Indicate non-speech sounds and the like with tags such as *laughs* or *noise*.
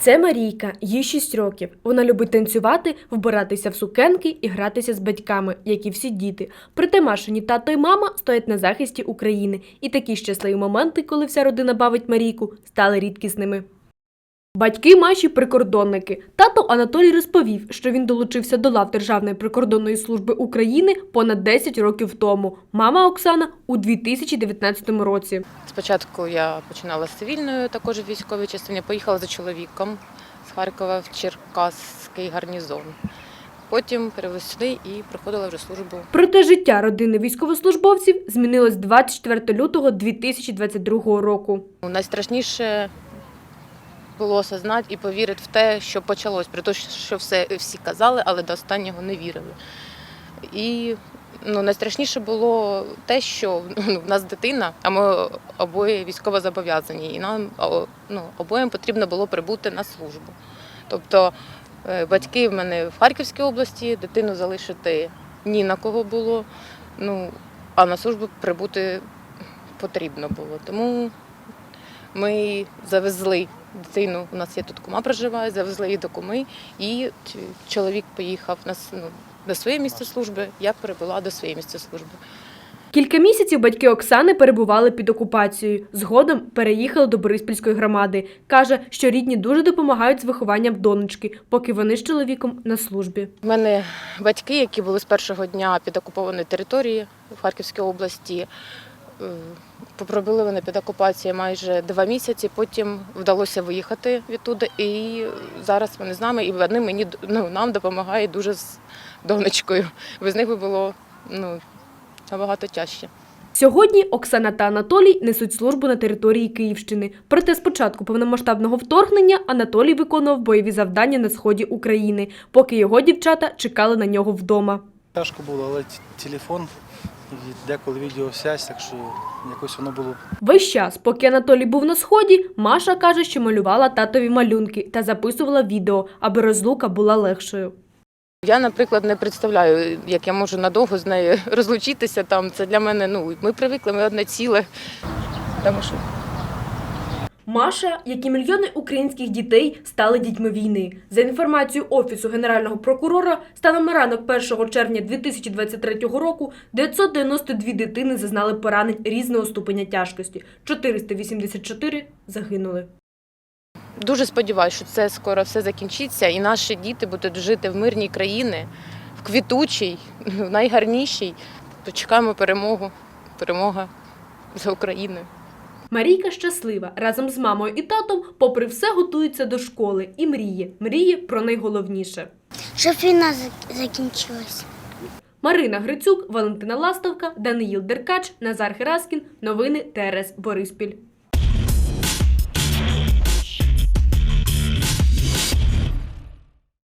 Це Марійка, їй 6 років. Вона любить танцювати, вбиратися в сукенки і гратися з батьками, як і всі діти. Проте Машині тато і мама стоять на захисті України. І такі щасливі моменти, коли вся родина бавить Марійку, стали рідкісними. Батьки Маші прикордонники. Тато Анатолій розповів, що він долучився до лав Державної прикордонної служби України понад 10 років тому. Мама Оксана у 2019 році. Спочатку я починала з цивільної, також в військовій частині. Поїхала за чоловіком з Харкова в Черкаський гарнізон. Потім перевелась сюди і проходила вже службу. Проте життя родини військовослужбовців змінилось 24 лютого 2022 року. Найстрашніше було осознати і повірити в те, що почалось, при тому, що все всі казали, але до останнього не вірили. І ну, найстрашніше було те, що ну, в нас дитина, а ми обоє військово зобов'язані, і нам ну, обоєм потрібно було прибути на службу. Тобто е, батьки в мене в Харківській області, дитину залишити ні на кого було. Ну, а на службу прибути потрібно було. Тому ми завезли дитину. У нас є тут кума проживає, завезли її до куми, і чоловік поїхав на, ну, на своє місце служби, я перебула до своєї місця служби. Кілька місяців батьки Оксани перебували під окупацією. Згодом переїхали до Бориспільської громади. Каже, що рідні дуже допомагають з вихованням донечки, поки вони з чоловіком на службі. У мене батьки, які були з першого дня під окупованої території в Харківській області. Е, Попробили вони під окупацією майже два місяці. Потім вдалося виїхати відтуди, і зараз вони з нами, і вони мені ну, нам допомагають дуже з донечкою. Без них би було ну, набагато тяжче. Сьогодні Оксана та Анатолій несуть службу на території Київщини. Проте з початку повномасштабного вторгнення Анатолій виконував бойові завдання на сході України, поки його дівчата чекали на нього вдома. Тяжко було, але телефон деколи відеосвязь, так що якось воно було Весь час, поки Анатолій був на сході, Маша каже, що малювала татові малюнки та записувала відео, аби розлука була легшою. Я, наприклад, не представляю, як я можу надовго з нею *laughs* розлучитися. Там це для мене. Ну ми привикли, ми одне ціле. Тому що Маша, як і мільйони українських дітей, стали дітьми війни. За інформацією Офісу Генерального прокурора, станом на ранок 1 червня 2023 року 992 дитини зазнали поранень різного ступеня тяжкості. 484 загинули. дуже сподіваюся, що це скоро все закінчиться, і наші діти будуть жити в мирній країні, в квітучій, в найгарнішій. То чекаємо перемогу. Перемога за Україною. Марійка щаслива разом з мамою і татом, попри все, готується до школи і мріє. Мріє про найголовніше. Щоб війна зак- закінчилась. Марина Грицюк, Валентина Ластовка, Даниїл Деркач, Назар Гераскін. Новини ТРС Бориспіль.